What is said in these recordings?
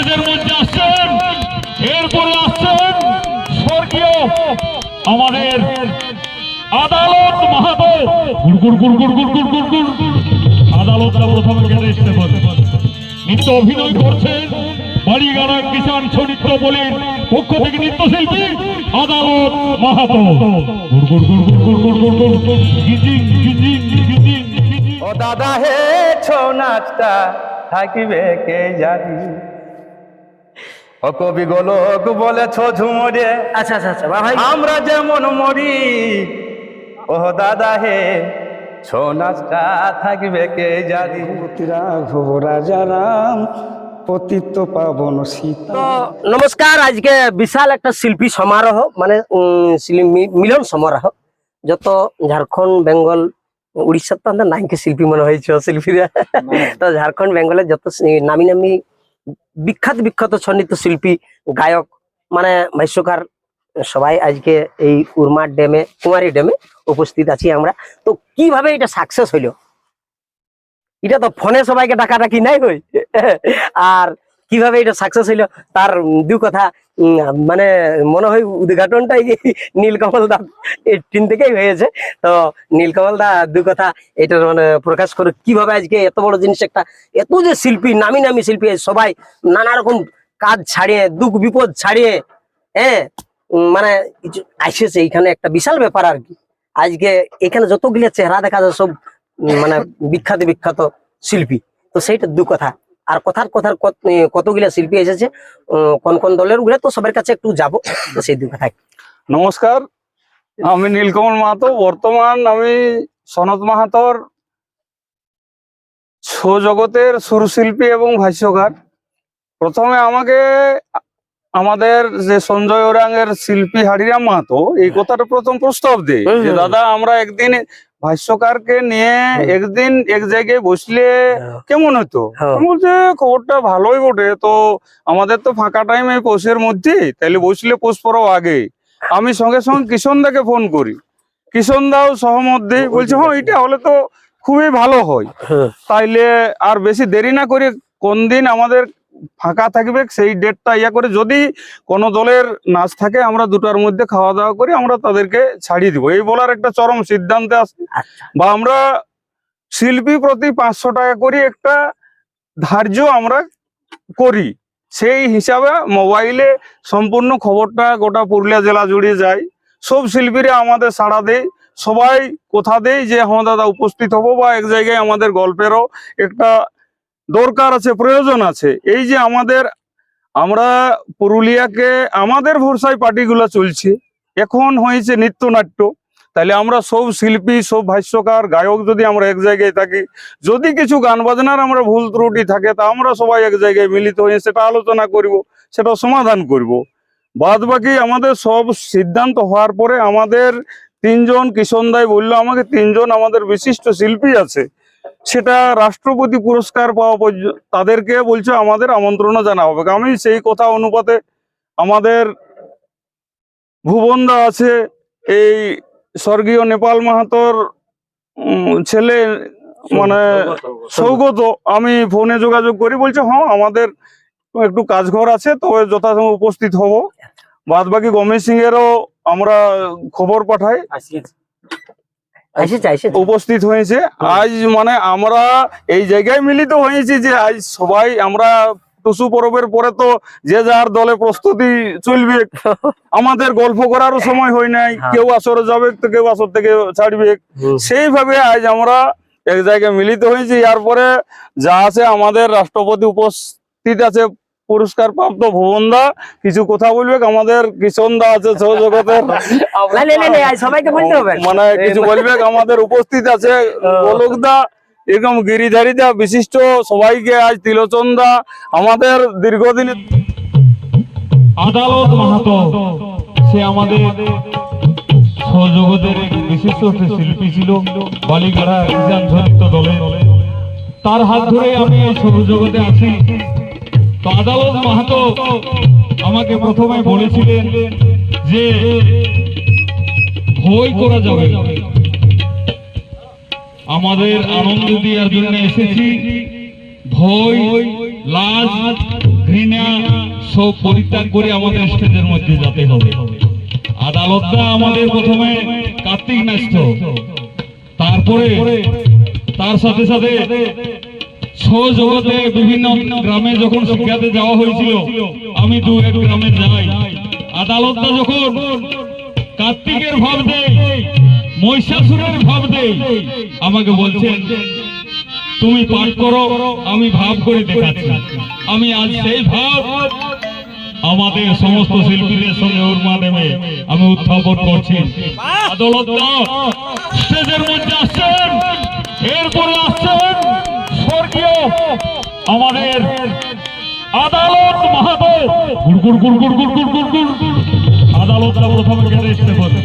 স্টেজের মধ্যে আসছেন এরপরে আসছেন স্বর্গীয় আমাদের আদালত মাহাতো থাকিবে কে জানি কবি গোলক বলেছ ঝুমরে আচ্ছা আচ্ছা আচ্ছা ভাই আমরা যেমন মরি ও দাদা হে ছৌ নাচটা থাকবে কে জানি? রাঘব রাজা রাম পতিত পাবন সীতা। নমস্কার আজকে বিশাল একটা শিল্পী সমারোহ মানে মিলন সমারোহ যত ঝাড়খণ্ড বেঙ্গল উড়িষ্যার তো আমাদের নাইকে শিল্পী মনে হয়েছে শিল্পীরা। তো ঝাড়খণ্ড বেঙ্গলের যত নামি নামি বিখ্যাত বিখ্যাত সন্নিহিত শিল্পী, গায়ক মানে ভাষ্যকার সবাই আজকে এই উরমা ড্যামে, কুমারী ড্যামে উপস্থিত আছি আমরা। তো কীভাবে এটা সাকসেস হইল? এটা তো ফোনে সবাইকে ডাকাডাকি নাই হই আর কীভাবে এটা সাকসেস হইল, তার দু কথা মানে মনে হয় উদ্ঘাটনটাই নীলকমল দা টিন থেকেই হয়েছে। তো নীলকমল দা দু কথা এটা মানে প্রকাশ করে কীভাবে আজকে এত বড় জিনিস একটা, এত যে শিল্পী, নামি নামি শিল্পী, সবাই নানা রকম কাজ ছাড়িয়ে, দুঃখ বিপদ ছাড়িয়ে হ্যাঁ মানে আসেছে এইখানে একটা বিশাল ব্যাপার আর কি। আজকে এখানে যতগুলো চেহারা দেখা যায়, সব মানে বিখ্যাত বিখ্যাত শিল্পী। তো সেইটা দু কথা। আর কথার কথার কত- কতগুলা শিল্পী এসেছে কোন কোন দলেরগুলো তো সবার কাছে একটু যাব। সেই দু কথা নমস্কার আমি নীলকমল মাহাতো বর্তমান আমি সনত মাহাতোর ছৌ জগতের সুরশিল্পী এবং ভাষ্যকার। প্রথমে আমাকে আমাদের যে সঞ্জয় ওরাঙের শিল্পী হারিরাম মাহাতো এই কথাটা প্রথম প্রস্তাব দেয় যে দাদা আমরা একদিন ভাষ্যকারকে নিয়ে একদিন এক জায়গায় বসলে কেমন হতো? হ্যাঁ। বলছে খবরটা ভালোই বটে। তো আমাদের তো ফাঁকা টাইম এই পোষের মধ্যে তাহলে বসলে পোষ পরব আগে। আমি সঙ্গে সঙ্গে কিষণ দাকে ফোন করি। কিষণ দাও সহমত দেই। বলছে হ্যাঁ এটা হলে তো খুবই ভালো হয়। হ্যাঁ। তাইলে আর বেশি দেরি না করে কোন দিন আমাদের ফাঁকা থাকবে সেই ডেটটা ইয়া করে যদি কোনো দলের নাচ থাকে আমরা দুটার মধ্যে খাওয়া দাওয়া করি আমরা তাদেরকে ছাড়িয়ে দিব। এই বলার একটা চরম সিদ্ধান্তে আসি আচ্ছা। বা আমরা শিল্পী প্রতি পাঁচশো টাকা করে একটা ধার্য আমরা করি। সেই হিসাবে মোবাইলে সম্পূর্ণ খবরটা গোটা পুরুলিয়া জেলা জুড়ে যায়। সব শিল্পীরা আমাদের সাড়া দেয়। সবাই কোথা দেয় যে হ্যাঁ দাদা উপস্থিত হব বা এক জায়গায় আমাদের গল্পেরও একটা দরকার আছে, প্রয়োজন আছে। এই যে আমাদের, আমরা পুরুলিয়াকে, আমাদের ভরসায় পার্টিগুলো চলছে। এখন হয়েছে নৃত্যনাট্য। তাহলে আমরা সব শিল্পী, সব ভাষ্যকার, গায়ক যদি আমরা এক জায়গায় থাকি, যদি কিছু গান বাজনার আমরা ভুল ত্রুটি থাকে, তা আমরা সবাই এক জায়গায় মিলিত হয়ে সেটা আলোচনা করব, সেটা সমাধান করব। বাদ বাকি আমাদের সব সিদ্ধান্ত হওয়ার পরে আমাদের তিনজন, কিষণ দাই বলল, আমাকে তিনজন আমাদের বিশিষ্ট শিল্পী আছে। সেটা রাষ্ট্রপতি পুরস্কার পাওয়া পর্যন্ত তাদেরকে বলছে আমাদের আমন্ত্রণ জানা হবে আমি সেই কথা অনুপাতে আমাদের ভুবনদা আছে এই স্বর্গীয় নেপাল মাহাতোর ছেলে মানে সৌগত আমি ফোনে যোগাযোগ করি বলছে হ্যাঁ আমাদের একটু কাজঘর আছে তবে যথাসময় উপস্থিত হব। বাদ বাকি গমেশ সিং এরও আমরা খবর পাঠাই। উপস্থিত হয়েছে। আজ মানে আমরা এই জায়গায় মিলিত হয়েছি যে আজ সবাই আমরা টুসু পরবের পরে তো যে যার দলে প্রস্তুতি চলবে আমাদের গল্প করারও সময় হয় নাই হ্যাঁ। কেউ আসরে যাবে তো কেউ আসর থেকে ছাড়বে। সেইভাবে আজ আমরা এক জায়গায় মিলিত হয়েছি। এরপরে যা আছে আমাদের রাষ্ট্রপতি উপস্থিত আছে পুরস্কার প্রাপ্ত ভুবন দা কিছু কথা বলবে? আমাদের কিষণ দা আছে সহজগতের মানে কিছু বলবে? আমাদের উপস্থিত আছে গোলক দা এরকম গিরিধারী দা বিশিষ্ট সবাইকে আজ তিলোচন দা আমাদের দীর্ঘদিন আদালত মাহাতো সে আমাদের সহজগতের এক বিশিষ্ট শিল্পী ছিল বালিগাড়া কিষান দলে তার হাত ধরে আমি এই সৌরজগতে আছি। আদালত মাহাতো আমাকে প্রথমে বলেছিলেন যে ভয় করা যাবে আমাদের আনন্দ দেওয়ার জন্য এসেছি। ভয়, লাজ, ঘৃণা সব পরিত্যাগ করে আমাদের স্টেজের মধ্যে যেতে হবে। আদালতটা আমাদের প্রথমে কার্তিক ন্যস্ত। তারপরে তার সাথে সাথে সহজগতে বিভিন্ন গ্রামে যখন শিক্ষাতে যাওয়া হয়েছিল, আমি দু এক গ্রামে যাই। আদালতটা যখন কার্তিকের ভাব দেয় মহিষাসুরের ভাব দেয় আমাকে বলছেন, তুমি পাঠ করো, আমি ভাব করে দেখাচ্ছি। আমি আজ সেই ভাব আমাদের সমস্ত শিল্পীদের সঙ্গে ওর মাধ্যমে আমি উত্থাপন করছি। আদালত স্টেজের মধ্যে আসছেন, এরপরে স্বর্গীয় আমাদের আদালত আদালতটা প্রথমে আসতে পারে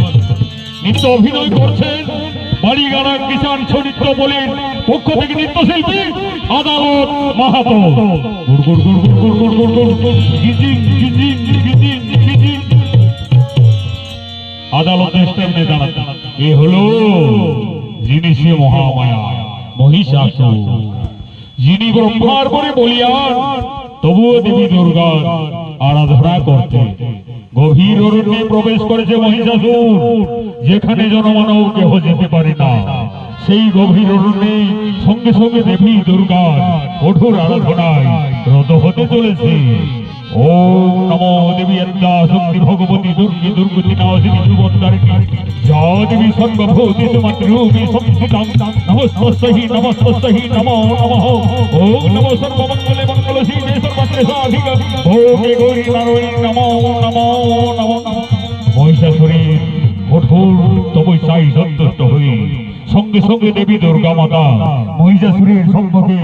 অভিনয় করছেন বাড়ি পক্ষ থেকে নৃত্যশিল্পী আদালত মাহাতো আদালতের স্ট্যান্ডে এ হলো জিনিসে মহামায়া মহিষাসুর যিনি ব্রহ্মার পরে বলিয়ান, তবুও দেবী দুর্গার আরাধনা করতে। গভীর অরণ্যে প্রবেশ করেছে মহিষাসুর, যেখানে জনমানব কেহ যেতে পারে না। সেই গভীর অরণ্যে সঙ্গে সঙ্গে দেবী দুর্গার কঠোর আরাধনায় রত হতে চলেছে। ওম দেবী ভগবতী দুর্গী যা দেবী নমো নমঃ। কঠোর তপস্যায় সন্তুষ্ট হয়ে সঙ্গে সঙ্গে দেবী দুর্গা মাতা মহিষাসুরের সম্মুখে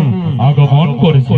আগমন করেছে।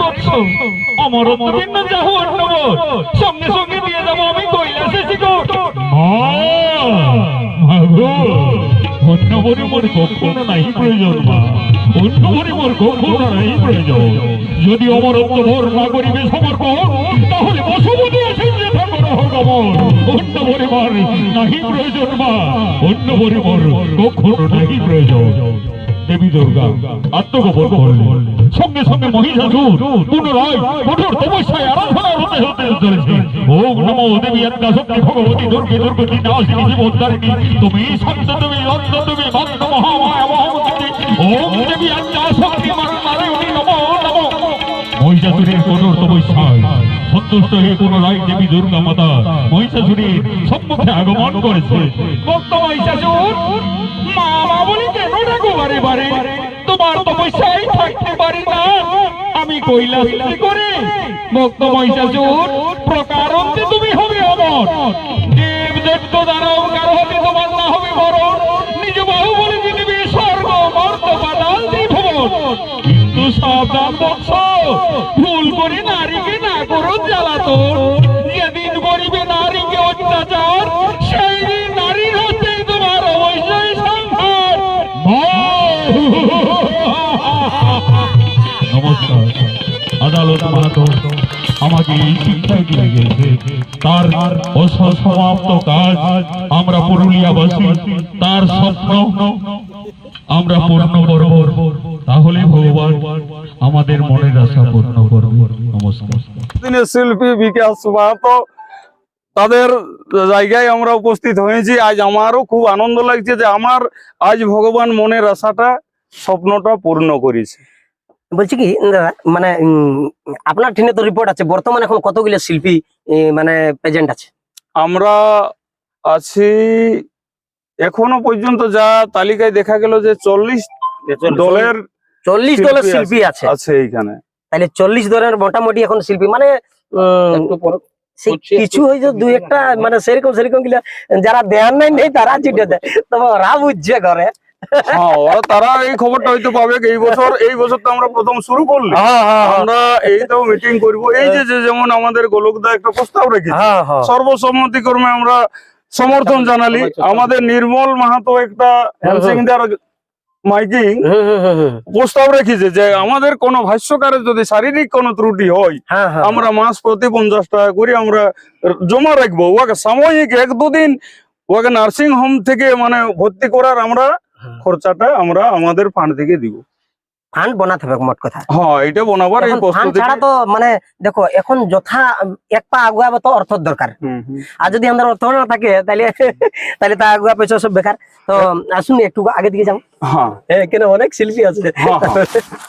নারী অমরত্ব ভিন্ন যাহ অন্নবর সঙ্গে সঙ্গে দিয়ে যাব আমি কৈলাসে শিখর মা মাগো অন্য মোর কখনো নাই প্রয়োজন মা। মোর কখনো নাই প্রয়োজন। যদি অমরত্ব ভর না করিবে সমর্পণ তাহলে বসবতী আছেন যে ঠাকুর অন্য বরে মোর নাহি প্রয়োজন মা। অন্য বরে মোর কখনো নাহি প্রয়োজন। দেবী দুর্গা, আত্মগোপন করলেন। সঙ্গে সঙ্গে মহিষাসুর, পুনরায় কঠোর তপস্যায় আরাধনা হতে হতে চলেছে ওম নমো দেবী আত্মা শক্তি ভগবতী দুর্গে দুর্গতি নাশিনী জীবোদ্ধারিণী। তুমি সত্য তুমি অন্ত তুমি ভক্ত মহামায়া মহামুক্তি ওম দেবী আত্মা শক্তি নমো নমো। মহিষাসুরের কঠোর তপস্যায় সন্তুষ্ট হয়ে পুনরায় দেবী দুর্গা মাতা মহিষাসুরের সম্মুখে আগমন করেছে। ভক্ত মহিষাসুর! পারে বারে তোমার তপস্যায় থাকতে পারি না। আমি কৈলাস করে? ভক্ত মহিষাসুর প্রকারন্তে তুমি হবে অমর। দেব দানব আমাদের মনের আশা পূর্ণ নমস্কার। শিল্পী বিকাশ তাদের জায়গায় আমরা উপস্থিত হয়েছি। আজ আমারও খুব আনন্দ লাগছে যে আমার আজ ভগবান মনের আশাটা, স্বপ্নটা পূর্ণ করেছে। বলছি কি দাদা, মানে উম, আপনার টিনে তো রিপোর্ট আছে বর্তমানে এখন কতগুলো শিল্পী মানে প্রেজেন্ট আছে? আমরা আছি এখনও পর্যন্ত যা তালিকায় দেখা গেল যে চল্লিশ দলের চল্লিশ দলের শিল্পী আছে? আছে এইখানে। তাহলে চল্লিশ দলের মোটামুটি এখন শিল্পী মানে কিছু হয়েছে দুই একটা মানে সেরকম সেরকমগুলা যারা দেয়ার নাই নেই তারা চিটে দেয়। তবে ওরা বুঝছে ঘরে। হ্যাঁ তারা এই খবরটা হয়তো পাবে এই বছর এই বছর তো আমরা প্রথম শুরু করলি। হ্যাঁ হ্যাঁ আমরা এই তো মিটিং করব। এই যে যেমন আমাদের গোলকদা একটা প্রস্তাব রেখেছে হ্যাঁ হ্যাঁ। কর্মে আমরা সমর্থন জানালি। আমাদের নির্মল মাহাতো একটা মাইকিং। প্রস্তাব রেখেছে যে আমাদের কোন ভাষ্যকারের যদি শারীরিক কোন ত্রুটি হ্যাঁ আমরা মাস প্রতি পঞ্চাশ টাকা করে আমরা জমা রাখব। ওকে সাময়িক এক দুদিন ওকে নার্সিং হোম থেকে মানে ভর্তি করার আমরা খরচাটা আমরা আমাদের ফান্ড থেকে দিব। ফান্ড বানাতে হবে মোট কথা। হ্যাঁ এটা বানাবার এই ফান্ড ছাড়া তো মানে দেখো এখন যথা এক পা আগুয়াবে তো অর্থ দরকার। আর যদি আমাদের অর্থ না থাকে তাহলে তাহলে তা আগুয়া পেছো সব বেকার। তো আসুন একটু আগে দিকে যাও। হ্যাঁ। এখানে অনেক শিল্পী আছে। হ্যাঁ, হ্যাঁ।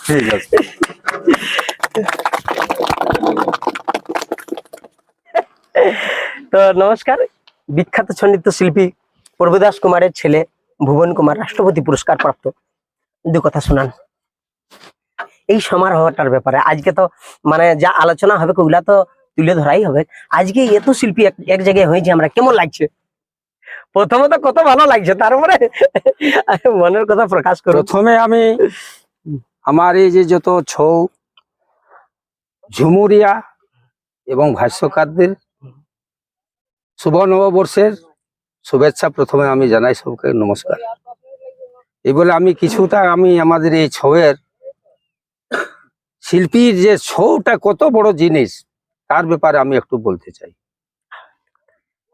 ঠিক আছে। তো নমস্কার। বিখ্যাত সংগীত শিল্পী প্রভুদাস কুমারের ছেলে। ভুবন কুমার রাষ্ট্রপতি পুরস্কার প্রাপ্ত দু কথা শুনান। এই সমারোহটার ব্যাপারে আজকে তো মানে যা আলোচনা হবে ওগুলা তো তুলে ধরাই হবে। আজকে এত শিল্পী এক- জায়গায় হয়েছে আমরা, কেমন লাগছে? প্রথমত কত ভালো লাগছে তারপরে মনের কথা প্রকাশ করো প্রথমে আমি আমার এই যে যত ছৌ, ঝুমুরিয়া এবং ভাষ্যকারদের, শুভ নববর্ষের শুভেচ্ছা প্রথমে আমি জানাই সবকে নমস্কার। এই বলে আমি কিছুটা আমি আমাদের এই ছৌয়ের শিল্পীর যে ছৌটা কত বড় জিনিস, তার ব্যাপারে আমি একটু বলতে চাই।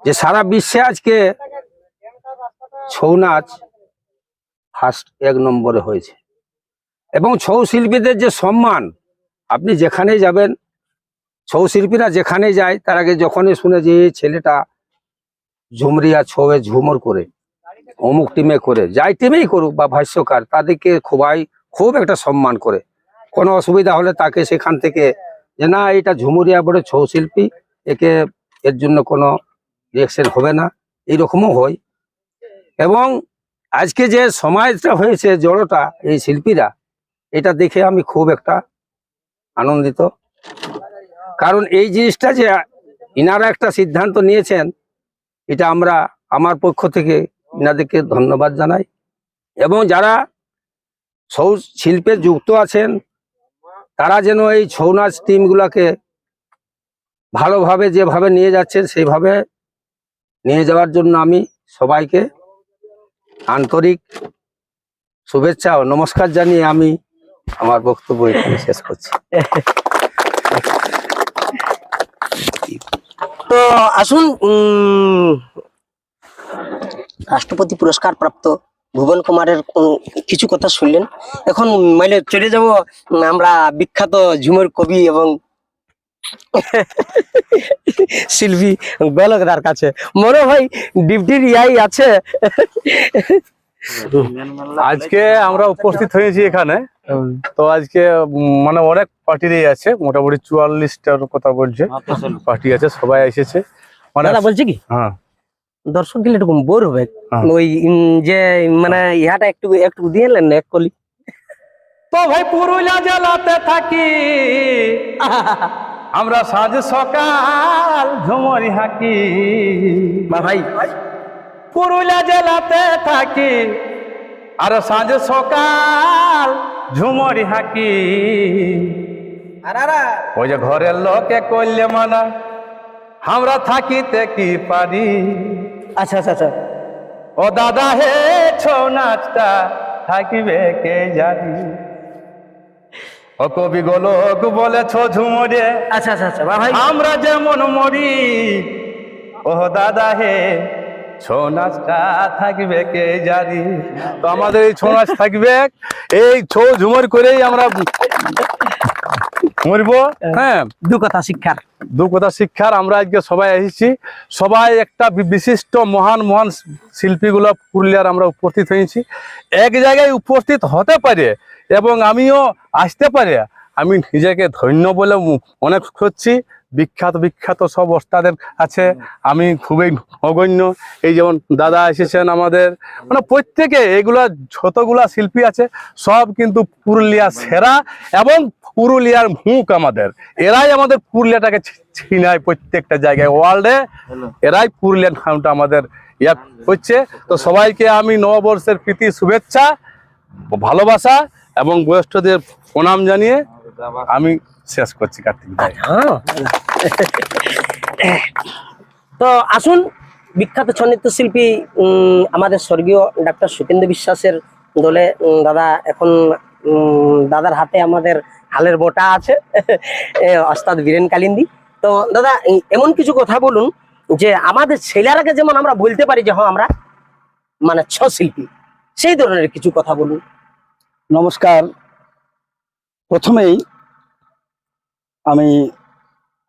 যে সারা বিশ্বে আজকে ছৌ নাচ ফার্স্ট এক নম্বরে হয়েছে। এবং ছৌ শিল্পীদের যে সম্মান, আপনি যেখানেই যাবেন, ছৌ শিল্পীরা যেখানে যায়, তার আগে যখনই শুনে যে ছেলেটা ঝুমরিয়া ছৌয়ে ঝুমর করে, অমুক টিমে করে, যাই টিমেই করুক বা ভাষ্যকার, তাদেরকে খুবই খুব একটা সম্মান করে। কোনো অসুবিধা হলে তাকে সেখান থেকে যে না, এটা ঝুমুরিয়া বলে ছৌ শিল্পী, একে এর জন্য কোনো রিয়েকশন হবে না। এইরকমও হয়। এবং আজকে যে সমাজটা হয়েছে, জড়তা এই শিল্পীরা, এটা দেখে আমি খুব একটা আনন্দিত। কারণ এই জিনিসটা যে, ইনারা একটা সিদ্ধান্ত নিয়েছেন এটা আমরা আমার পক্ষ থেকে ইনাদেরকে ধন্যবাদ জানাই। এবং যারা ছৌ শিল্পে যুক্ত আছেন, তারা যেন এই ছৌ নাচ টিমগুলোকে ভালোভাবে যেভাবে নিয়ে যাচ্ছেন, সেইভাবে নিয়ে যাওয়ার জন্য আমি সবাইকে আন্তরিক শুভেচ্ছা ও নমস্কার জানিয়ে আমি আমার বক্তব্য এখানে শেষ করছি। আসুন রাষ্ট্রপতি পুরস্কার প্রাপ্ত ভুবন কুমারের কিছু কথা শুনলেন। এখন মানে চলে যাব আমরা বিখ্যাত ঝুমের কবি এবং শিল্পী বেলকদার কাছে। মনে হয় ডিপটির ইয়াই আছে। আজকে আমরা উপস্থিত হয়েছি এখানে। তো আজকে মানে অনেক পার্টিরই আছে মোটামুটি চুয়াল্লিশটার কথা বলছে। পার্টি আছে সবাই এসেছে। মানে বলছি কি? হ্যাঁ। দর্শক গেলে এরকম বোর হবে। হ্যাঁ। ওই যে মানে ইহাটা একটু একটু দিয়ে নেন এক কলি। তো ভাই পুরুলিয়া জেলাতে থাকি। আমরা সাঁঝ সকাল ঝুমরি হাকি। বা ভাই পুরুলিয়া জেলাতে থাকি। আর সাঁঝ সকাল ঝুমরি হাকি। ওই যে ঘরের লোকে করলে মানা আমরা থাকিতে কি পারি? আচ্ছা আচ্ছা আচ্ছা। ও দাদা হে ছৌ নাচটা থাকিবে কে জানি? ও কবি গোলক বলেছ ঝুমরে আচ্ছা আচ্ছা আচ্ছা আমরা যেমন মরি ও দাদা হে ছৌ নাচটা থাকবে কে জানি? তো আমাদের এই ছৌ নাচ থাকবে এই ছৌ ঝুমর করেই আমরা মরবো। হ্যাঁ। দু কথা শিক্ষার। দু কথা শিক্ষার আমরা আজকে সবাই এসেছি। সবাই একটা বিশিষ্ট মহান মহান শিল্পীগুলো পুরুলিয়ার আমরা উপস্থিত হয়েছি। এক জায়গায় উপস্থিত হতে পারে এবং আমিও আসতে পারে। আমি নিজেকে ধন্য বলে মনে করছি। বিখ্যাত বিখ্যাত সব ওস্তাদের আছে। আমি খুবই নগণ্য এই যেমন দাদা এসেছেন আমাদের। মানে প্রত্যেকে এগুলা যতগুলা শিল্পী আছে সব কিন্তু পুরুলিয়া সেরা এবং পুরুলিয়ার মুখ আমাদের। এরাই আমাদের পুরুলিয়াটাকে ছিনায় প্রত্যেকটা জায়গায়। ওয়ার্ল্ডে এরাই পুরুলিয়ার নামটা আমাদের ইয়া হচ্ছে। তো সবাইকে আমি নববর্ষের প্রীতি শুভেচ্ছা ভালোবাসা এবং বয়স্কদের প্রণাম জানিয়ে আমি শেষ করছি কার্তিক ভাই। হ্যাঁ। তো আসুন বিখ্যাত ছৌ শিল্পী উম, আমাদের স্বর্গীয় ডাক্তার সুকেন্দ্র বিশ্বাসের দলে দাদা এখন দাদার হাতে আমাদের হালের বোটা আছে এ, ওস্তাদ বীরেন কালিন্দি। তো দাদা এমন কিছু কথা বলুন যে আমাদের ছেলেরাকে যেমন আমরা বলতে পারি যে হ্যাঁ আমরা মানে ছ শিল্পী সেই ধরনের কিছু কথা বলুন। নমস্কার। প্রথমেই আমি,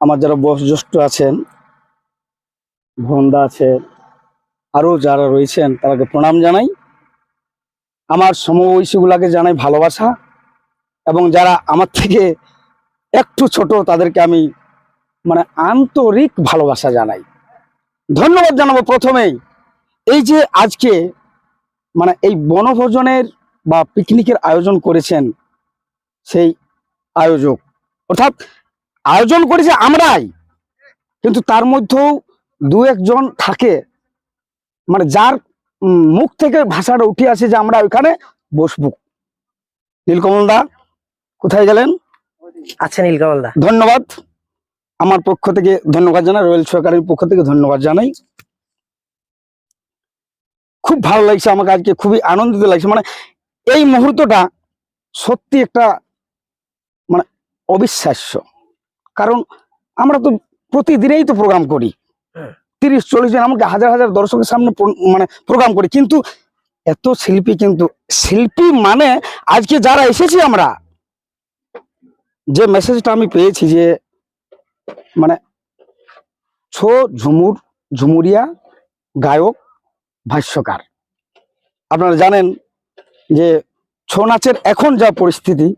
আমার যারা বয়োজ্যেষ্ঠ আছেন ভন্দা আছে, আরও যারা রয়েছেন, তাদেরকে প্রণাম জানাই। আমার সমবয়সীগুলাকে জানাই ভালোবাসা এবং যারা আমার থেকে একটু ছোট, তাদেরকে আমি মানে আন্তরিক ভালোবাসা জানাই। ধন্যবাদ জানাব প্রথমেই। এই যে আজকে মানে এই বনভোজনের বা পিকনিকের আয়োজন করেছেন সেই আয়োজক, অর্থাৎ আয়োজন করেছে আমরাই। কিন্তু তার মধ্যেও দু একজন থাকে। মানে যার মুখ থেকে ভাষাটা উঠে আসে যে আমরা ওইখানে বসবো। নীলকমল দা কোথায় গেলেন? আচ্ছা নীলকমল দা। ধন্যবাদ। আমার পক্ষ থেকে ধন্যবাদ জানাই রয়েল সরকারের পক্ষ থেকে ধন্যবাদ জানাই। খুব ভালো লাগছে আমাকে আজকে খুবই আনন্দিত লাগছে। মানে এই মুহূর্তটা সত্যি একটা মানে অবিশ্বাস্য। কারণ আমরা তো প্রতিদিনেই তো প্রোগ্রাম করি। হ্যাঁ। তিরিশ চল্লিশ জন আমাকে হাজার হাজার দর্শকের সামনে মানে প্রোগ্রাম করি। কিন্তু এত শিল্পী কিন্তু শিল্পী মানে আজকে যারা এসেছি আমরা যে মেসেজটা আমি পেয়েছি যে মানে ছো ঝুমুর ঝুমুরিয়া গায়ক ভাষ্যকার। আপনারা জানেন যে ছৌ নাচের এখন যা পরিস্থিতি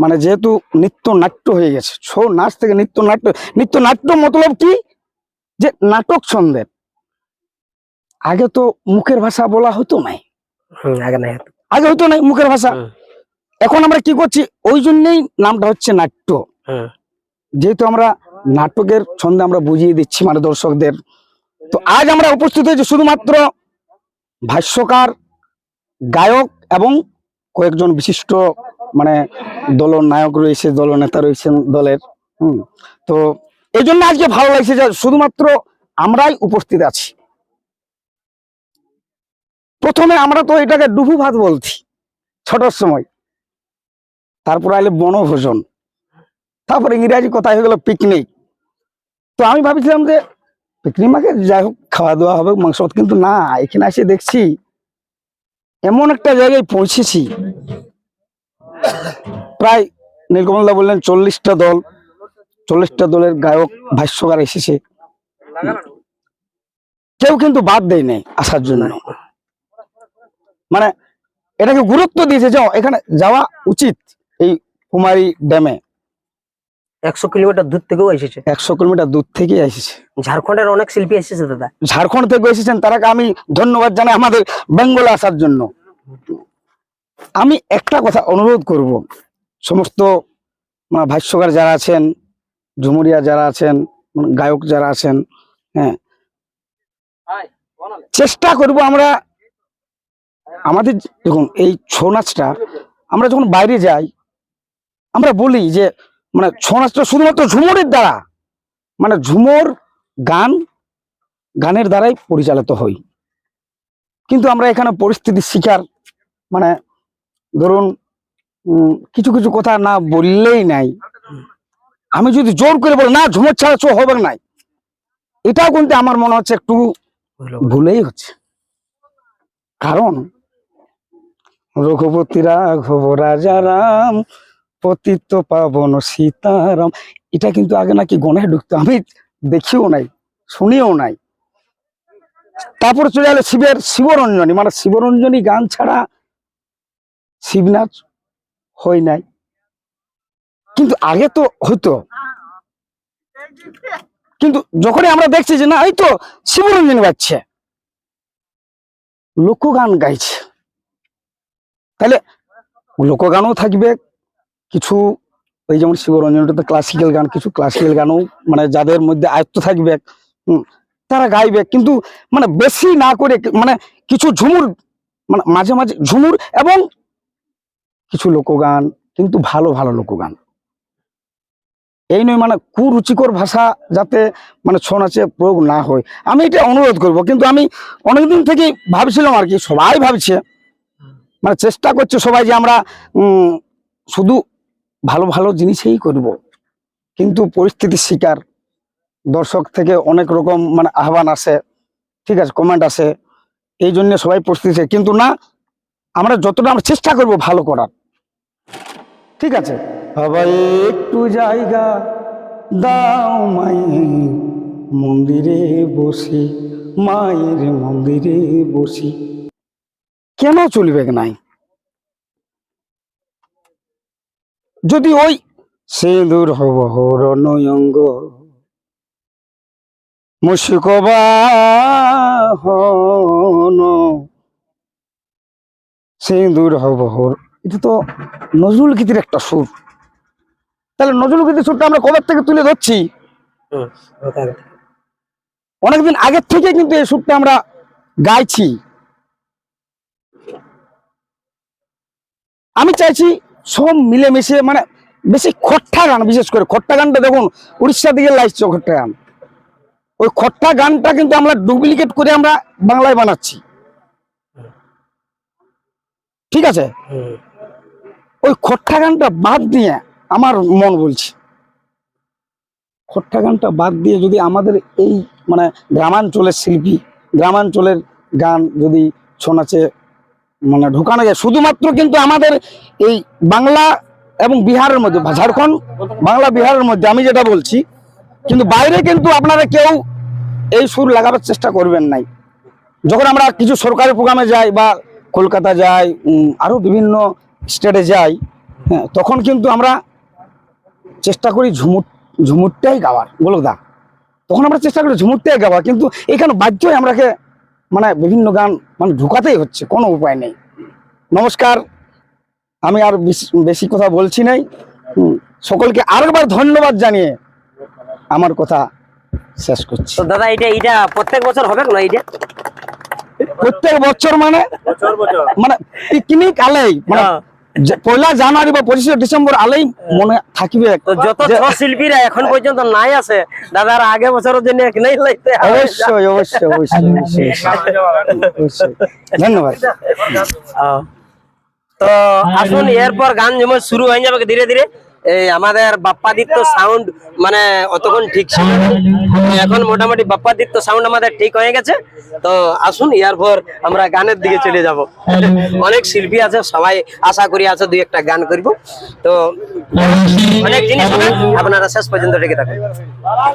মানে যেহেতু নিত্য নাট্য হয়ে গেছে ছৌ নাচ থেকে নিত্য নাট্য নিত্য নাট্য মতলব কি? যে নাটক ছন্দের। আগে তো মুখের ভাষা বলা হতো নাই। আগে হতো। নাই মুখের ভাষা। এখন আমরা কি করছি? ওই জন্যই নামটা হচ্ছে নাট্য। যেহেতু আমরা নাটকের ছন্দে আমরা বুঝিয়ে দিচ্ছি মানে দর্শকদের তো আজ আমরা উপস্থিত হয়েছি শুধুমাত্র ভাষ্যকার গায়ক এবং কয়েকজন বিশিষ্ট মানে দল নায়ক রয়েছে দল নেতা রয়েছেন দলের, হুম। তো এই জন্য আজকে ভালো লাগছে যে শুধুমাত্র আমরাই উপস্থিত আছি। প্রথমে আমরা তো এটাকে ডুবু ভাত বলছি ছোটর সময়। তারপর আইলে বনভোজন। তারপরে ইংরাজি কথা হয়ে গেল পিকনিক তো আমি ভাবছিলাম যে পিকনিক মাকে যাই হোক খাওয়া দাওয়া হবে, মাংস কিন্তু না, এখানে এসে দেখছি এমন একটা জায়গায় পৌঁছেছি। প্রায় নীলকমলদা বললেন চল্লিশটা দল চল্লিশটা দলের গায়ক ভাষ্যকার এসেছে। কেউ কিন্তু বাদ দেয় নাই আসার জন্য। মানে এটাকে গুরুত্ব দিয়েছে যাও এখানে যাওয়া উচিত এই কুমারী ড্যামে। একশো কিলোমিটার দূর থেকেও এসেছে। একশো কিলোমিটার দূর থেকে এসেছে। ঝাড়খণ্ডের অনেক শিল্পী এসেছে দাদা। ঝাড়খণ্ড থেকে এসেছেন তারাকে আমি ধন্যবাদ জানাই আমাদের বেঙ্গলে আসার জন্য। আমি একটা কথা অনুরোধ করব। সমস্ত ভাষ্যকার যারা আছেন, ঝুমুরিয়া যারা আছেন গায়ক যারা আছেন হ্যাঁ। চেষ্টা করব আমরা আমাদের দেখুন, এই ছৌ নাচটা আমরা যখন বাইরে যাই, আমরা বলি যে মানে ছৌ নাচটা শুধুমাত্র ঝুমুরের দ্বারা মানে ঝুমুর গান, গানের দ্বারাই পরিচালিত হই। কিন্তু আমরা এখানে পরিস্থিতির শিকার মানে ধরুন কিছু কিছু কথা না বললেই নাই। আমি যদি জোর করে বলি, না, ঝুমুর ছাড়া চো হবে নাই। এটাও কিন্তু আমার মনে হচ্ছে একটু ভুলেই হচ্ছে। কারণ, রঘুপতি রাঘব, রাজা রাম, পতিত পাবন সীতারাম, এটা কিন্তু আগে নাকি গণে ঢুকতো। আমি দেখিও নাই, শুনিও নাই। তারপরে চলে গেল শিবের শিবরঞ্জনী। মানে শিবরঞ্জনী গান ছাড়া শিবনাচ হয় নাই। কিন্তু আগে তো হতো। কিন্তু যখনই আমরা দেখছি যে না, এই তো শিবরঞ্জনী বাজছে লোকগান গাইছে। তাহলে লোকগানও থাকবে, কিছু ওই যেমন শিবরঞ্জনটা ক্লাসিক্যাল গান, কিছু ক্লাসিক্যাল গানও মানে যাদের মধ্যে আয়ত্ত থাকবে তারা গাইবে। কিন্তু মানে বেশি না করে মানে কিছু ঝুমুর মানে মাঝে মাঝে ঝুমুর এবং কিছু লোকগান, কিন্তু ভালো ভালো লোকগান। এই নয় মানে কুরুচিকর ভাষা যাতে মানে ছৌ নাচে প্রয়োগ না হয়। আমি এটা অনুরোধ করব, কিন্তু আমি অনেকদিন থেকে ভাবছিলাম আর কি, সবাই ভাবছে। মানে চেষ্টা করছে সবাই যে আমরা শুধু ভালো ভালো জিনিসেই করব। কিন্তু পরিস্থিতির শিকার। দর্শক থেকে অনেক রকম মানে আহ্বান আসে, ঠিক আছে কমেন্ট আসে। এই জন্য সবাই প্রস্তুতি আছে। কিন্তু না, আমরা যতটা আমরা চেষ্টা করব ভালো করার ঠিক আছে? সবাই একটু জায়গা দাও মায়ের মন্দিরে বসি মায়ের মন্দিরে বসি। কেন চলবে নাই? যদি ওই সিঁদুর হব হর নয়ঙ্গ মুশিকবাহন সিঁদুর হব হর এটা তো নজরুল গীতির একটা সুর। তাহলে নজরুল গীতির সুরটা আমরা কবে থেকে তুলে ধরছি? অনেকদিন আগের থেকে কিন্তু এই সুরটা আমরা গাইছি। আমি চাইছি সব মিলেমিশে মানে বেশি খট্টা গান বিশেষ করে খট্টা গানটা দেখুন উড়িষ্যা দিকে লাগছে খট্টা গান। ওই খট্টা গানটা কিন্তু আমরা ডুপ্লিকেট করে আমরা বাংলায় বানাচ্ছি। ঠিক আছে? ওই খট্টা গানটা বাদ দিয়ে আমার মন বলছে। খট্টা গানটা বাদ দিয়ে যদি আমাদের এই মানে গ্রামাঞ্চলের শিল্পী গ্রামাঞ্চলের গান যদি ছৌ নাচে মানে ঢুকানো যায় শুধুমাত্র কিন্তু আমাদের এই বাংলা এবং বিহারের মধ্যে ঝাড়খণ্ড বাংলা বিহারের মধ্যে আমি যেটা বলছি কিন্তু বাইরে কিন্তু আপনারা কেউ এই সুর লাগাবার চেষ্টা করবেন নাই। যখন আমরা কিছু সরকারি প্রোগ্রামে যাই বা কলকাতা যাই উম, আরও বিভিন্ন স্টেটে যাই হ্যাঁ তখন কিন্তু আমরা চেষ্টা করি ঝুমুর, ঝুমুরটাই গাওয়ার। গোলকদা তখন আমরা চেষ্টা করি ঝুমুরটাই গাওয়া কিন্তু এখানে বাধ্যই আমরাকে মানে বিভিন্ন গান মানে ঢুকাতেই হচ্ছে, কোনো উপায় নেই। নমস্কার, আমি আর বেশি- কথা বলছি নাই। সকলকে আরেকবার ধন্যবাদ জানিয়ে আমার কথা শেষ করছি। দাদা এটা এটা প্রত্যেক বছর হবে না এটা প্রত্যেক বছর মানে? মানে পিকনিক আলেই মানে হ্যাঁ। পয়লা জানুয়ারি বা পঁচিশে ডিসেম্বর আলেই মনে থাকিবে। যত শিল্পীরা এখন পর্যন্ত নাই আছে দাদার আগে বছরের জন্য নাই লাইতে হবে। অবশ্যই অবশ্যই অবশ্যই অবশ্যই। অবশ্যই। ধন্যবাদ। তো আসুন এরপর গান যেমন শুরু হয়ে যাবে ধীরে ধীরে। এই আমাদের বাপ্পাদিত্য সাউন্ড মানে অতক্ষণ ঠিক ছিল এখন মোটামুটি বাপ্পাদিত্য সাউন্ড আমাদের ঠিক হয়ে গেছে। তো আসুন এরপর আমরা গানের দিকে চলে যাব। অনেক শিল্পী আছে, সবাই আশা করি আছে, দুই একটা গান করব। তো অনেক জিনিস আপনারা শেষ পর্যন্ত রেখে থাকুন।